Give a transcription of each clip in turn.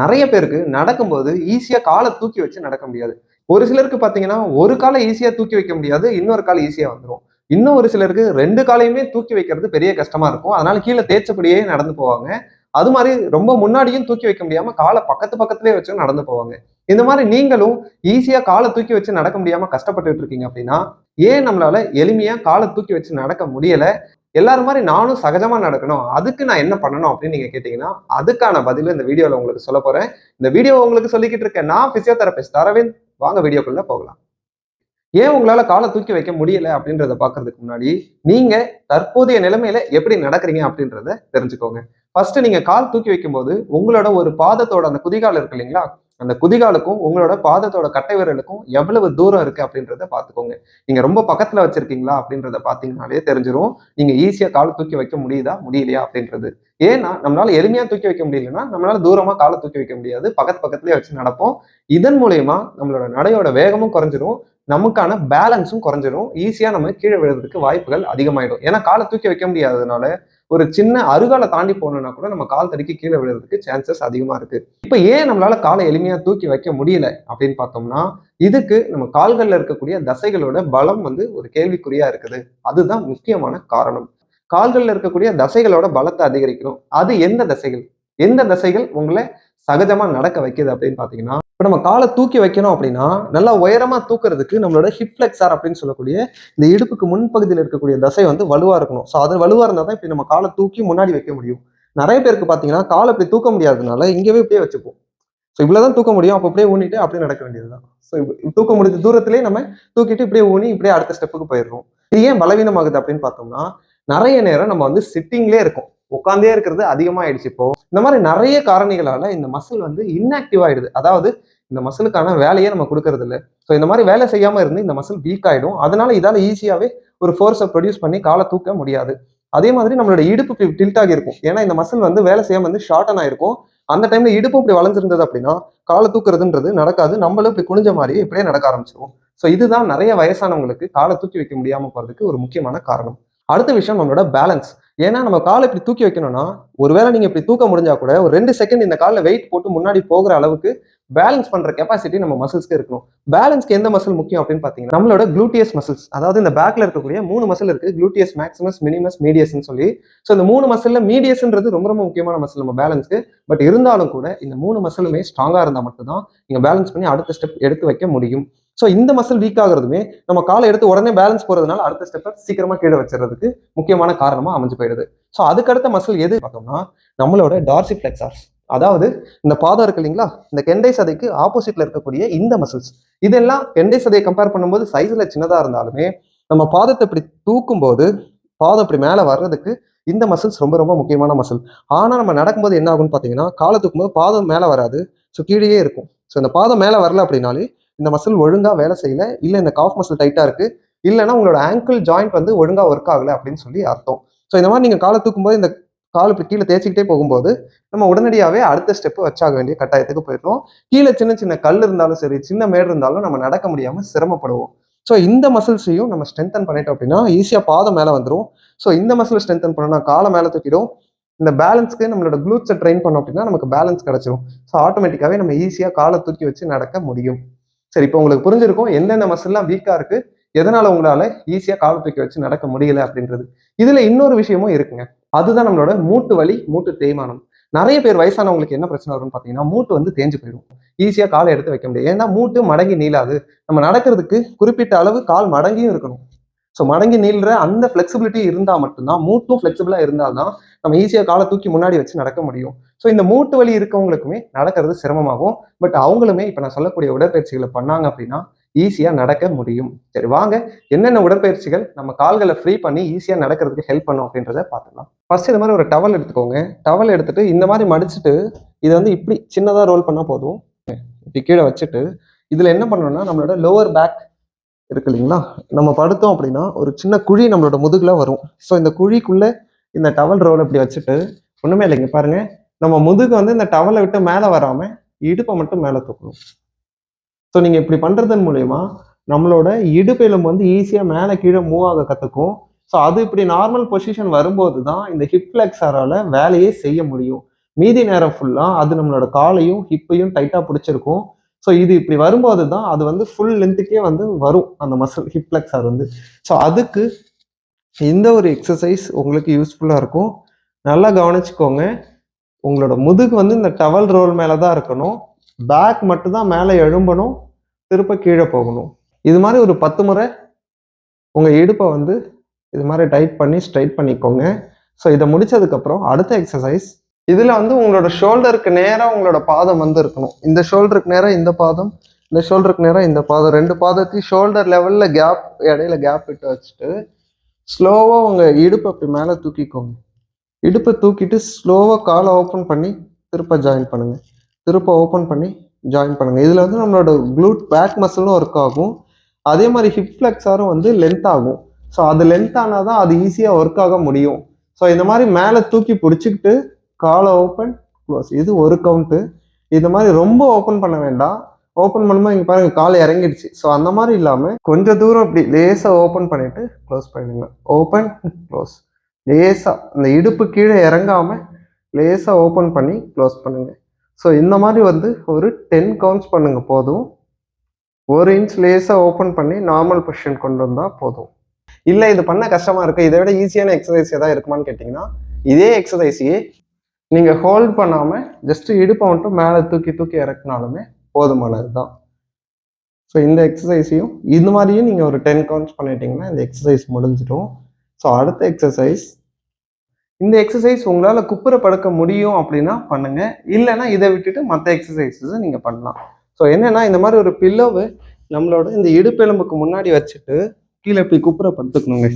நிறைய பேருக்கு நடக்கும்போது ஈஸியா காலை தூக்கி வச்சு நடக்க முடியாது. ஒரு சிலருக்கு பாத்தீங்கன்னா ஒரு காலை ஈஸியா தூக்கி வைக்க முடியாது இன்னொரு காலை ஈஸியா வந்துடும் இன்னும் ஒரு சிலருக்கு ரெண்டு காலையுமே தூக்கி வைக்கிறது பெரிய கஷ்டமா இருக்கும். அதனால கீழே தேய்ச்சபடியே நடந்து போவாங்க. அது மாதிரி ரொம்ப முன்னாடியும் தூக்கி வைக்க முடியாம காலை பக்கத்து பக்கத்துலேயே வச்சு நடந்து போவாங்க. இந்த மாதிரி நீங்களும் ஈஸியா காலை தூக்கி வச்சு நடக்க முடியாம கஷ்டப்பட்டுட்டு இருக்கீங்க அப்படின்னா ஏன் நம்மளால எளிமையா காலை தூக்கி வச்சு நடக்க முடியல? எல்லாரும் மாதிரி நானும் சகஜமா நடக்கணும். அதுக்கு நான் என்ன பண்ணணும் அப்படின்னு நீங்க கேட்டீங்கன்னா அதுக்கான பதில் இந்த வீடியோல உங்களுக்கு சொல்ல போறேன். இந்த வீடியோ உங்களுக்கு சொல்லிக்கிட்டு இருக்கேன். நான் பிசியோதெரபிஸ்ட் அரவிந்த். வாங்க வீடியோக்குள்ள போகலாம். ஏன் உங்களால காலை தூக்கி வைக்க முடியல அப்படின்றத பாக்குறதுக்கு முன்னாடி நீங்க தற்போதைய நிலைமையில எப்படி நடக்கிறீங்க அப்படின்றத தெரிஞ்சுக்கோங்க. ஃபர்ஸ்ட் நீங்க கால் தூக்கி வைக்கும்போது உங்களோட ஒரு பாதத்தோட அந்த குதிகால் இருக்கு இல்லைங்களா அந்த குதிகாலுக்கும் உங்களோட பாதத்தோட கட்டை விரலுக்கும் எவ்வளவு தூரம் இருக்கு அப்படின்றத பாத்துக்கோங்க நீங்க ரொம்ப பக்கத்துல வச்சிருக்கீங்களா அப்படின்றத பாத்தீங்கன்னாலே தெரிஞ்சிடும் நீங்க ஈஸியா கால் தூக்கி வைக்க முடியுதா முடியலையா அப்படின்றது. ஏன்னா நம்மளால எளிமையா தூக்கி வைக்க முடியலன்னா நம்மளால தூரமா காலை தூக்கி வைக்க முடியாது. பக்கத்து பக்கத்துலயே வச்சு நடப்போம். இதன் மூலயமா நம்மளோட நடையோட வேகமும் குறைஞ்சிரும். நமக்கான பேலன்ஸும் குறைஞ்சிரும். ஈஸியா நம்ம கீழே விழுறதுக்கு வாய்ப்புகள் அதிகமாயிடும். ஏன்னா காலை தூக்கி வைக்க முடியாததுனால ஒரு சின்ன அருகால தாண்டி போனோம்னா கூட நம்ம கால் தடுக்கி கீழே விழுறதுக்கு சான்சஸ் அதிகமா இருக்கு. இப்போ ஏன் நம்மளால காலை எளிமையா தூக்கி வைக்க முடியல அப்படின்னு பார்த்தோம்னா இதுக்கு நம்ம கால்களில் இருக்கக்கூடிய தசைகளோட பலம் வந்து ஒரு கேள்விக்குறியா இருக்குது. அதுதான் முக்கியமான காரணம். கால்களில் இருக்கக்கூடிய தசைகளோட பலத்தை அதிகரிக்கணும். அது எந்த தசைகள்? எந்த தசைகள் உங்களை சகஜமா நடக்க வைக்குது அப்படின்னு பாத்தீங்கன்னா இப்போ நம்ம காலை தூக்கி வைக்கணும் அப்படின்னா நல்லா உயரமா தூக்குறதுக்கு நம்மளோட ஹிப் ஃபிளெக்ஸார் அப்படின்னு சொல்லக்கூடிய இந்த இடுப்புக்கு முன்பகுதியில் இருக்கக்கூடிய தசை வந்து வலுவா இருக்கணும். ஸோ அது வலுவா இருந்தால் தான் இப்போ நம்ம காலை தூக்கி முன்னாடி வைக்க முடியும். நிறைய பேருக்கு பார்த்தீங்கன்னா காலை இப்படி தூக்க முடியாததுனால இங்கேயே இப்படியே வச்சுப்போம். ஸோ இவ்வளோதான் தூக்க முடியும். அப்போ அப்படியே ஊனிட்டு அப்படியே நடக்க வேண்டியதுதான். ஸோ தூக்க முடிஞ்ச தூரத்திலே நம்ம தூக்கிட்டு இப்படியே ஊனி இப்படியே அடுத்த ஸ்டெப்புக்கு போயிடுறோம். இது ஏன் பலவீனமாகுது அப்படின்னு பார்த்தோம்னா நிறைய நேரம் நம்ம வந்து சிட்டிங்லேயே இருக்கும். உட்காந்தே இருக்கிறது அதிகமாகிடுச்சு இப்போ. இந்த மாதிரி நிறைய காரணிகளால இந்த மசில் வந்து இன்ஆக்டிவ் ஆயிடுது. அதாவது இந்த மசிலுக்கான வேலையே நம்ம கொடுக்கறது இல்லை. ஸோ இந்த மாதிரி வேலை செய்யாமல் இருந்து இந்த மசில் வீக் ஆகிடும் அதனால இதால் ஈஸியாகவே ஒரு ஃபோர்ஸை ப்ரொடியூஸ் பண்ணி காலை தூக்க முடியாது. அதே மாதிரி நம்மளோட இடுப்பு டில்ட் ஆகியிருக்கும். ஏன்னா இந்த மசில் வந்து வேலை செய்யாமல் வந்து ஷார்டன் ஆயிருக்கும். அந்த டைம்ல இடுப்பு இப்படி வளைஞ்சிருந்தது அப்படின்னா காலை தூக்குறதுன்றது நடக்காது. நம்மளும் இப்படி குனிஞ்ச மாதிரியே இப்படியே நடக்க ஆரம்பிச்சிடும் ஸோ இதுதான் நிறைய வயசானவங்களுக்கு காலை தூக்கி வைக்க முடியாமல் போகிறதுக்கு ஒரு முக்கியமான காரணம். அடுத்த விஷயம் நம்மளோட பேலன்ஸ் ஏன்னா நம்ம காலை இப்படி தூக்கி வைக்கணும்னா ஒருவேளை நீங்க இப்படி தூக்க முடிஞ்சா கூட ஒரு ரெண்டு செகண்ட் இந்த காலில் வெயிட் போட்டு முன்னாடி போகிற அளவுக்கு பேலன்ஸ் பண்ற கெப்பாசிட்டி நம்ம மசில்ஸ்க்கு இருக்கணும். பேலன்ஸ்க்கு எந்த மசில் முக்கியம் அப்படின்னு பாத்தீங்கன்னா நம்மளோட குளூட்டியஸ் மசில்ஸ் அதாவது இந்த பேக்ல இருக்கக்கூடிய மூணு மசில் இருக்கு குளூட்டியஸ் மேக்ஸிமஸ் மினிமஸ் மீடியஸ்னு சொல்லி. ஸோ இந்த மூணு மசில்ல மீடியஸ்ன்றது ரொம்ப ரொம்ப முக்கியமான மசில் நம்ம பேலன்ஸ்க்கு பட் இருந்தாலும் கூட இந்த மூணு மசிலுமே ஸ்ட்ராங்கா இருந்தா மட்டும்தான் நீங்க பேலன்ஸ் பண்ணி அடுத்த ஸ்டெப் எடுத்து வைக்க முடியும். ஸோ இந்த மசில் வீக் ஆகுறதுமே நம்ம காலை எடுத்து உடனே பேலன்ஸ் போகிறதுனால அடுத்த ஸ்டெப்பை சீக்கிரமாக கீழே வச்சுறதுக்கு முக்கியமான காரணமாக அமைஞ்சு போயிடுது. ஸோ அதுக்கடுத்த மசில் எது பார்த்தோம்னா நம்மளோட டார்சி பிளெக்சார்ஸ் அதாவது இந்த பாதம் இருக்கு இல்லைங்களா? இந்த கெண்டை சதைக்கு ஆப்போசிட்ல இருக்கக்கூடிய இந்த மசில்ஸ் இதெல்லாம் கெண்டை சதையை கம்பேர் பண்ணும்போது சைஸ்ல சின்னதா இருந்தாலுமே நம்ம பாதத்தை இப்படி தூக்கும் போது பாதம் இப்படி மேலே வர்றதுக்கு இந்த மசில்ஸ் ரொம்ப ரொம்ப முக்கியமான மசில் ஆனால் நம்ம நடக்கும்போது என்ன ஆகும்னு பார்த்தீங்கன்னா காலை தூக்கும்போது பாதம் மேலே வராது. ஸோ கீழேயே இருக்கும். ஸோ இந்த பாதம் மேலே வரல அப்படின்னாலே இந்த மசில் ஒழுங்காக வேலை செய்யல இல்லை இந்த காஃப் மசில் டைட்டாக இருக்குது இல்லைன்னா உங்களோட ஆங்கிள் ஜாயிண்ட் வந்து ஒழுங்காக ஒர்க் ஆகலை அப்படின்னு சொல்லி அர்த்தம். ஸோ இந்த மாதிரி நீங்கள் காலை தூக்கும்போது இந்த கால் இப்படி கீழே தேய்ச்சிக்கிட்டே போகும்போது நம்ம உடனடியாகவே அடுத்த ஸ்டெப்பு வச்சாக வேண்டிய கட்டாயத்துக்கு போயிடுவோம் கீழே சின்ன சின்ன கல் இருந்தாலும் சரி சின்ன மேடு இருந்தாலும் நம்ம நடக்க முடியாமல் சிரமப்படுவோம். ஸோ இந்த மசில்ஸையும் நம்ம ஸ்ட்ரென்தன் பண்ணிட்டோம் அப்படின்னா ஈஸியாக பாதம் மேலே வந்துடும் ஸோ இந்த மசில் ஸ்ட்ரென்தன் பண்ணோம்னா காலை மேலே தூக்கிடும். இந்த பேலன்ஸ்க்கு நம்மளோட க்ளூட்ஸை ட்ரெயின் பண்ணோம் அப்படின்னா நமக்கு பேலன்ஸ் கிடச்சிரும். ஸோ ஆட்டோமேட்டிக்காகவே நம்ம ஈஸியாக காலை தூக்கி வச்சு நடக்க முடியும். சரி இப்போ உங்களுக்கு புரிஞ்சிருக்கும் எந்தெந்த மசில்லாம் வீக்காக இருக்கு எதனால உங்களால ஈஸியாக கால் தூக்கி வச்சு நடக்க முடியல அப்படின்றது. இதுல இன்னொரு விஷயமும் இருக்குங்க. அதுதான் நம்மளோட மூட்டு வலி மூட்டு தேய்மானம். நிறைய பேர் வயசானவங்களுக்கு என்ன பிரச்சனை வரும்னு பார்த்தீங்கன்னா மூட்டு வந்து தேஞ்சு போயிடும். ஈஸியாக காலை எடுத்து வைக்க முடியாது. ஏன்னா மூட்டு மடங்கி நீளாது. நம்ம நடக்கிறதுக்கு குறிப்பிட்ட அளவு கால் மடங்கியும் இருக்கணும். ஸோ மடங்கி நீள்ற அந்த ஃப்ளெக்சிபிலிட்டி இருந்தால் மட்டும்தான் மூட்டும் ஃப்ளெக்சிபிளாக இருந்தால் தான் நம்ம ஈஸியாக காலை தூக்கி முன்னாடி வச்சு நடக்க முடியும். ஸோ இந்த மூட்டு வலி இருக்கவங்களுக்குமே நடக்கிறது சிரமமாகும். பட் அவங்களுமே இப்போ நான் சொல்லக்கூடிய உடற்பயிற்சிகளை பண்ணாங்க அப்படின்னா ஈஸியாக நடக்க முடியும். சரி வாங்க. என்னென்ன உடற்பயிற்சிகள் நம்ம கால்களை ஃப்ரீ பண்ணி ஈஸியாக நடக்கிறதுக்கு ஹெல்ப் பண்ணும் அப்படின்றத பார்த்துக்கலாம் ஃபர்ஸ்ட் இந்த மாதிரி ஒரு டவல் எடுத்துக்கோங்க. டவல் எடுத்துட்டு இந்த மாதிரி மடிச்சுட்டு இதை வந்து இப்படி சின்னதாக ரோல் பண்ணால் போதும். இப்படி கீழே வச்சுட்டு இதில் என்ன பண்ணணும்னா நம்மளோட லோவர் பேக் இருக்கு இல்லைங்களா? நம்ம படுத்தோம் அப்படின்னா ஒரு சின்ன குழி நம்மளோட முதுகில் வரும். ஸோ இந்த குழிக்குள்ளே இந்த டவல் ரோல் இப்படி வச்சுட்டு ஒன்றுமே இல்லைங்க. பாருங்க. நம்ம முதுகு வந்து இந்த டவலை விட்டு மேலே வராமல் இடுப்பை மட்டும் மேலே தூக்கணும். ஸோ நீங்கள் இப்படி பண்ணுறதன் மூலயமா நம்மளோட இடுப்பெலும் வந்து ஈஸியாக மேலே கீழே மூவ் ஆக கற்றுக்கும் ஸோ அது இப்படி நார்மல் பொசிஷன் வரும்போது தான் இந்த ஹிப் ஃப்ளெக்ஸரால் வேலையே செய்ய முடியும். மீதி நேரம் ஃபுல்லாக அது நம்மளோட காலையும் ஹிப்பையும் டைட்டாக பிடிச்சிருக்கும். ஸோ இது இப்படி வரும்போது தான் அது வந்து ஃபுல் லென்த்துக்கே வந்து வரும் அந்த மசில் ஹிப் ஃப்ளெக்ஸர் வந்து. ஸோ அதுக்கு இந்த ஒரு எக்ஸசைஸ் உங்களுக்கு யூஸ்ஃபுல்லாக இருக்கும். நல்லா கவனிச்சுக்கோங்க. உங்களோட முதுகு வந்து இந்த டவல் ரோல் மேலே தான் இருக்கணும். பேக் மட்டும்தான் மேலே எழும்பணும். திருப்ப கீழே போகணும். இது மாதிரி ஒரு பத்து முறை உங்கள் இடுப்பை வந்து இது மாதிரி டைட் பண்ணி ஸ்ட்ரைட் பண்ணிக்கோங்க. ஸோ இதை முடித்ததுக்கப்புறம் அடுத்த எக்ஸசைஸ் இதில் வந்து உங்களோட ஷோல்டருக்கு நேராக உங்களோட பாதம் வந்து இருக்கணும். இந்த ஷோல்டருக்கு நேராக இந்த பாதம் இந்த ஷோல்டருக்கு நேராக இந்த பாதம். ரெண்டு பாதத்தையும் ஷோல்டர் லெவலில் கேப் இடையில கேப் விட்டு வச்சுட்டு ஸ்லோவாக உங்கள் இடுப்பை அப்படி மேலே தூக்கிக்கோங்க. இடுப்பை தூக்கிட்டு ஸ்லோவாக காலை ஓப்பன் பண்ணி திருப்ப ஜாயின் பண்ணுங்கள் திருப்ப ஓப்பன் பண்ணி ஜாயின் பண்ணுங்கள் இதில் வந்து நம்மளோட க்ளூட் பேக் மசிலும் ஒர்க் ஆகும். அதே மாதிரி ஹிப் ஃப்ளெக்ஸாரும் வந்து லென்த் ஆகும். ஸோ அது லென்த் ஆனால் தான் அது ஈஸியாக ஒர்க் ஆக முடியும். ஸோ இந்த மாதிரி மேலே தூக்கி பிடிச்சிக்கிட்டு காலை ஓப்பன் க்ளோஸ் இது ஒரு கவுண்ட்டு இந்த மாதிரி ரொம்ப ஓப்பன் பண்ண வேண்டாம். ஓப்பன் பண்ணும்போது இங்கே பாருங்கள் கால் இறங்கிடுச்சு. ஸோ அந்த மாதிரி இல்லாமல் கொஞ்சம் தூரம் இப்படி லேசாக ஓப்பன் பண்ணிவிட்டு க்ளோஸ் பண்ணிடுங்க. ஓப்பன் க்ளோஸ் லேசாக இந்த இடுப்பு கீழே இறங்காமல் லேசாக ஓப்பன் பண்ணி க்ளோஸ் பண்ணுங்கள் ஸோ இந்த மாதிரி வந்து ஒரு டென் கவுண்ட்ஸ் பண்ணுங்கள் போதும். ஒரு இன்ச் லேசாக ஓப்பன் பண்ணி நார்மல் பொசிஷன் கொண்டு வந்தால் போதும். இல்லை இது பண்ண கஷ்டமாக இருக்குது இதை விட ஈஸியான எக்ஸசைஸ் எதாவது இருக்குமான்னு கேட்டிங்கன்னா இதே எக்ஸசைஸையே நீங்கள் ஹோல்ட் பண்ணாமல் ஜஸ்ட் இடுப்பை மட்டும் மேலே தூக்கி தூக்கி இறக்குனாலுமே போதுமானது தான் ஸோ இந்த எக்ஸசைஸையும் இது மாதிரியும் நீங்கள் ஒரு டென் கவுண்ட்ஸ் பண்ணிட்டீங்கன்னா இந்த எக்ஸசைஸ் முடிஞ்சிடும். ஸோ அடுத்த எக்ஸசைஸ் இந்த எக்ஸசைஸ் உங்களால் குப்புற படுக்க முடியும் அப்படின்னா பண்ணுங்கள் இல்லைன்னா இதை விட்டுட்டு மற்ற எக்ஸசைஸஸை நீங்கள் பண்ணலாம். ஸோ என்னன்னா இந்த மாதிரி ஒரு பில்லோவு நம்மளோட இந்த இடுப்பெலும்புக்கு முன்னாடி வச்சுட்டு கீழே இப்படி குப்புற படுத்துக்கணுங்க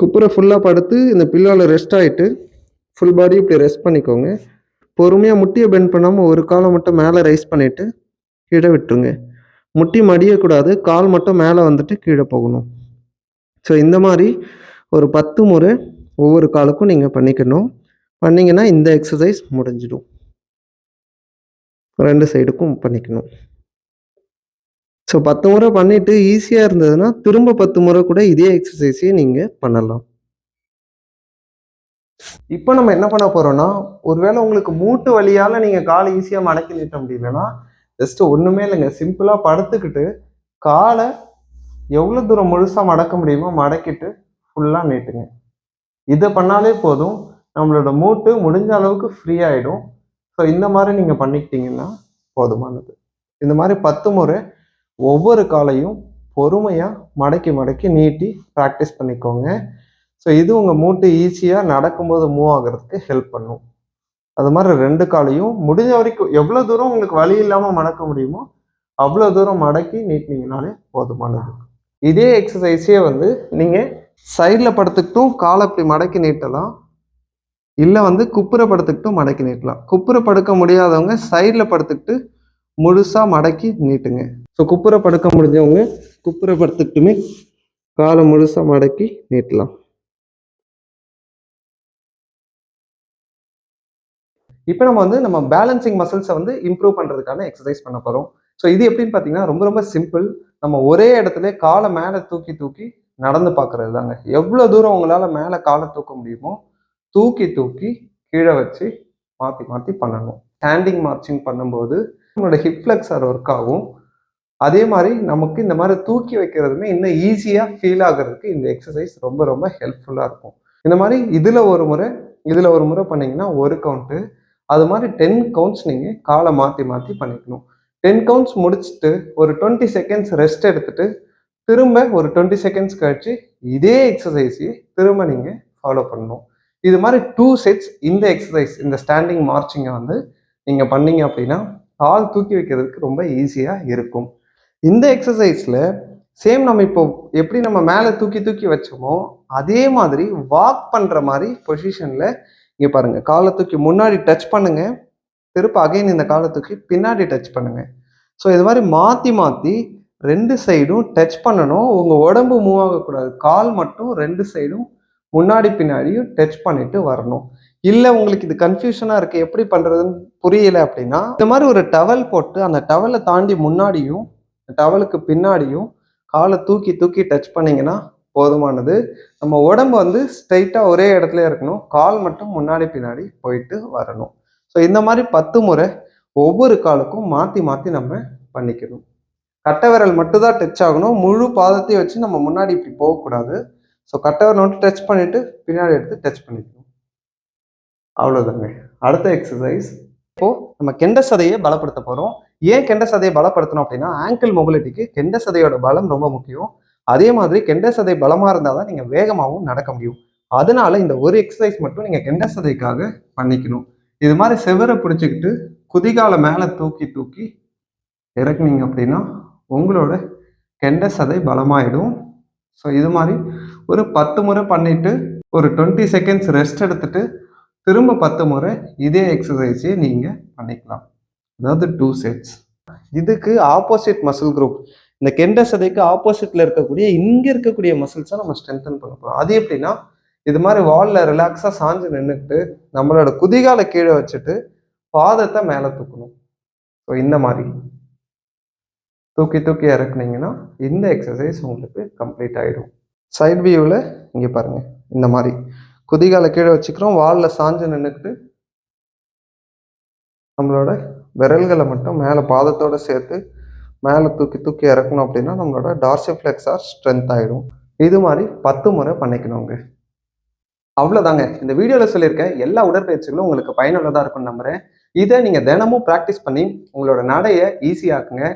குப்புற ஃபுல்லாக படுத்து இந்த பில்லோவில் ரெஸ்ட் ஆகிட்டு ஃபுல் பாடி இப்படி ரெஸ்ட் பண்ணிக்கோங்க. பொறுமையாக முட்டியை பெண்ட் பண்ணாமல் ஒரு காலை மட்டும் மேலே ரைஸ் பண்ணிவிட்டு கீழே விட்டுருங்க. முட்டி மடியக்கூடாது கால் மட்டும் மேலே வந்துட்டு கீழே போகணும். ஸோ இந்த மாதிரி ஒரு பத்து முறை ஒவ்வொரு காலுக்கும் நீங்கள் பண்ணிக்கணும். பண்ணிங்கன்னா இந்த எக்ஸசைஸ் முடிஞ்சிடும். ரெண்டு சைடுக்கும் பண்ணிக்கணும். ஸோ பத்து முறை பண்ணிவிட்டு ஈஸியாக இருந்ததுன்னா திரும்ப பத்து முறை கூட இதே எக்ஸசைஸையும் நீங்கள் பண்ணலாம். இப்போ நம்ம என்ன பண்ண போறோம்னா ஒருவேளை உங்களுக்கு மூட்டு வழியால் நீங்க காலை ஈஸியா மடக்கி நீட்ட முடியலன்னா ஜஸ்ட் ஒண்ணுமே இல்லைங்க. சிம்பிளா படுத்துக்கிட்டு காலை எவ்வளவு தூரம் முழுசா மடக்க முடியுமோ மடக்கிட்டு ஃபுல்லா நீட்டுங்க. இதை பண்ணாலே போதும். நம்மளோட மூட்டு முடிஞ்ச அளவுக்கு ஃப்ரீ ஆயிடும். ஸோ இந்த மாதிரி நீங்க பண்ணிக்கிட்டீங்கன்னா போதுமானது. இந்த மாதிரி பத்து முறை ஒவ்வொரு காலையும் பொறுமையா மடக்கி மடக்கி நீட்டி ப்ராக்டிஸ் பண்ணிக்கோங்க. ஸோ இது உங்கள் மூட்டு ஈஸியாக நடக்கும்போது மூவ் ஆகிறதுக்கு ஹெல்ப் பண்ணும். அது மாதிரி ரெண்டு காலையும் முடிஞ்ச வரைக்கும் எவ்வளோ தூரம் உங்களுக்கு வழி இல்லாமல் மடக்க முடியுமோ அவ்வளோ தூரம் மடக்கி நீட்டினீங்கனாலே போதுமானது. இதே எக்ஸசைஸே வந்து நீங்கள் சைடில் படுத்துக்கிட்டும் காலை இப்படி மடக்கி நீட்டலாம். இல்லை வந்து குப்புற படுத்துக்கிட்டும் மடக்கி நீட்டலாம். குப்புற படுக்க முடியாதவங்க சைடில் படுத்துக்கிட்டு முழுசாக மடக்கி நீட்டுங்க. ஸோ குப்புற படுக்க முடிஞ்சவங்க குப்புற படுத்துக்கிட்டுமே காலை முழுசாக மடக்கி நீட்டலாம். இப்போ நம்ம வந்து நம்ம பேலன்சிங் மசில்ஸை வந்து இம்ப்ரூவ் பண்ணுறதுக்கான எக்ஸசைஸ் பண்ண போகிறோம் ஸோ இது எப்படின்னு பார்த்தீங்கன்னா ரொம்ப ரொம்ப சிம்பிள் நம்ம ஒரே இடத்துல காலை மேலே தூக்கி தூக்கி நடந்து பார்க்கறது தாங்க. எவ்வளோ தூரம் உங்களால் மேலே காலை தூக்க முடியுமோ தூக்கி தூக்கி கீழே வச்சு மாற்றி மாற்றி பண்ணணும். ஸ்டாண்டிங் மார்ச்சிங் பண்ணும்போது நம்மளோட ஹிப் ஃப்ளெக்ஸர் ஒர்க் ஆகும். அதே மாதிரி நமக்கு இந்த மாதிரி தூக்கி வைக்கிறதுமே இன்னும் ஈஸியாக ஃபீல் ஆகிறதுக்கு இந்த எக்ஸசைஸ் ரொம்ப ரொம்ப ஹெல்ப்ஃபுல்லாக இருக்கும். இந்த மாதிரி இதில் ஒரு முறை இதில் ஒரு முறை பண்ணிங்கன்னா ஒரு கவுண்ட்டு அது மாதிரி டென் கவுண்ட்ஸ் நீங்கள் காலை மாற்றி மாற்றி பண்ணிக்கணும். டென் கவுண்ட்ஸ் முடிச்சுட்டு ஒரு டுவெண்ட்டி செகண்ட்ஸ் ரெஸ்ட் எடுத்துட்டு திரும்ப ஒரு டுவெண்ட்டி செகண்ட்ஸ் கழிச்சு இதே எக்ஸசைஸையே திரும்ப நீங்கள் ஃபாலோ பண்ணணும். இது மாதிரி டூ செட்ஸ் இந்த எக்ஸசைஸ் இந்த ஸ்டாண்டிங் மார்ச்சிங்கை வந்து நீங்கள் பண்ணீங்க அப்படின்னா கால் தூக்கி வைக்கிறதுக்கு ரொம்ப ஈஸியாக இருக்கும். இந்த எக்ஸசைஸில் சேம் நம்ம இப்போ எப்படி நம்ம மேலே தூக்கி தூக்கி வச்சோமோ அதே மாதிரி வாக் பண்ணுற மாதிரி பொசிஷனில் இங்கே பாருங்கள் காலை தூக்கி முன்னாடி டச் பண்ணுங்கள் திருப்ப அகைன் இந்த காலை தூக்கி பின்னாடி டச் பண்ணுங்கள் ஸோ இது மாதிரி மாற்றி மாற்றி ரெண்டு சைடும் டச் பண்ணணும். உங்கள் உடம்பு மூவ் ஆகக்கூடாது. கால் மட்டும் ரெண்டு சைடும் முன்னாடி பின்னாடியும் டச் பண்ணிட்டு வரணும். இல்லை உங்களுக்கு இது கன்ஃபியூஷனாக இருக்குது எப்படி பண்ணுறதுன்னு புரியல அப்படின்னா இந்த மாதிரி ஒரு டவல் போட்டு அந்த டவலை தாண்டி முன்னாடியும் டவலுக்கு பின்னாடியும் காலை தூக்கி தூக்கி டச் பண்ணிங்கன்னா போதுமானது. நம்ம உடம்பு வந்து ஸ்ட்ரைட்டாக ஒரே இடத்துல இருக்கணும். கால் மட்டும் முன்னாடி பின்னாடி போயிட்டு வரணும். ஸோ இந்த மாதிரி பத்து முறை ஒவ்வொரு காலுக்கும் மாற்றி மாற்றி நம்ம பண்ணிக்கணும். கட்டை விரல் மட்டும்தான் டச் ஆகணும். முழு பாதத்தையும் வச்சு நம்ம முன்னாடி இப்படி போகக்கூடாது. ஸோ கட்டை விரல் மட்டும் டச் பண்ணிவிட்டு பின்னாடி எடுத்து டச் பண்ணிக்கணும். அவ்வளோதாங்க அடுத்த எக்ஸசைஸ் இப்போது நம்ம கெண்ட சதையை பலப்படுத்த போகிறோம் ஏன் கெண்ட சதையை பலப்படுத்தணும் அப்படின்னா ஆங்கிள் மொபிலிட்டிக்கு கெண்ட சதையோட பலம் ரொம்ப முக்கியம். அதே மாதிரி கெண்ட சதை பலமாக இருந்தால் தான் நீங்கள் வேகமாகவும் நடக்க முடியும். அதனால இந்த ஒரு எக்ஸசைஸ் மட்டும் நீங்கள் கெண்ட சதைக்காக பண்ணிக்கணும். இது மாதிரி செவரை பிடிச்சிக்கிட்டு குதிகாலை மேலே தூக்கி தூக்கி இறக்குனீங்க அப்படின்னா உங்களோட கெண்ட சதை பலமாயிடும். ஸோ இது மாதிரி ஒரு பத்து முறை பண்ணிட்டு ஒரு டுவெண்ட்டி செகண்ட்ஸ் ரெஸ்ட் எடுத்துட்டு திரும்ப பத்து முறை இதே எக்ஸசைஸே நீங்கள் பண்ணிக்கலாம். அதாவது டூ செட்ஸ் இதுக்கு ஆப்போசிட் மசில் குரூப் இந்த கெண்ட சதைக்கு ஆப்போசிட்ல இருக்கக்கூடிய இங்க இருக்கக்கூடிய மசில்ஸை நம்ம ஸ்ட்ரென்தன் பண்ண போறோம். அது எப்படின்னா இது மாதிரி வால்ல ரிலாக்ஸா சாஞ்சு நின்றுட்டு நம்மளோட குதிகால கீழே வச்சுட்டு பாதத்தை மேலே தூக்கணும். ஸோ இந்த மாதிரி. தூக்கி தூக்கி இறக்குனீங்கன்னா இந்த எக்ஸசைஸ் உங்களுக்கு கம்ப்ளீட் ஆகிடும் சைட் வியூவில் இங்கே பாருங்க இந்த மாதிரி. குதிகால கீழே வச்சுக்கிறோம் வாலில் சாஞ்சு நின்றுட்டு நம்மளோட விரல்களை மட்டும் மேலே பாதத்தோடு சேர்த்து மேலே தூக்கி தூக்கி இறக்கணும் அப்படின்னா நம்மளோட டார்சிஃப்ளெக்ஸார் ஸ்ட்ரென்த் ஆகிடும் இது மாதிரி பத்து முறை பண்ணிக்கணுங்க அவ்வளோதாங்க இந்த வீடியோவில் சொல்லியிருக்கேன். எல்லா உடற்பயிற்சிகளும் உங்களுக்கு பயனுள்ளதாக இருக்கும்னு நம்புகிறேன் இதை நீங்கள் தினமும் ப்ராக்டிஸ் பண்ணி உங்களோட நடையை ஈஸியாக்குங்க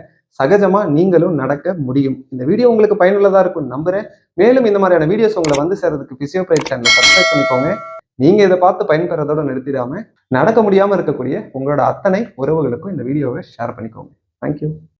சகஜமாக நீங்களும் நடக்க முடியும். இந்த வீடியோ உங்களுக்கு பயனுள்ளதாக இருக்கும்னு நம்புகிறேன் மேலும் இந்த மாதிரியான வீடியோஸ் உங்களை வந்து சேர்றதுக்கு ஃபிசியோபிரைட் சேனலை சப்ஸ்கிரைப் பண்ணிக்கோங்க. நீங்கள் இதை பார்த்து பயன்பெறதோட நிறுத்திடாமல் நடக்க முடியாமல் இருக்கக்கூடிய உங்களோட அத்தனை உறவுகளுக்கும் இந்த வீடியோவை ஷேர் பண்ணிக்கோங்க. தேங்க்யூ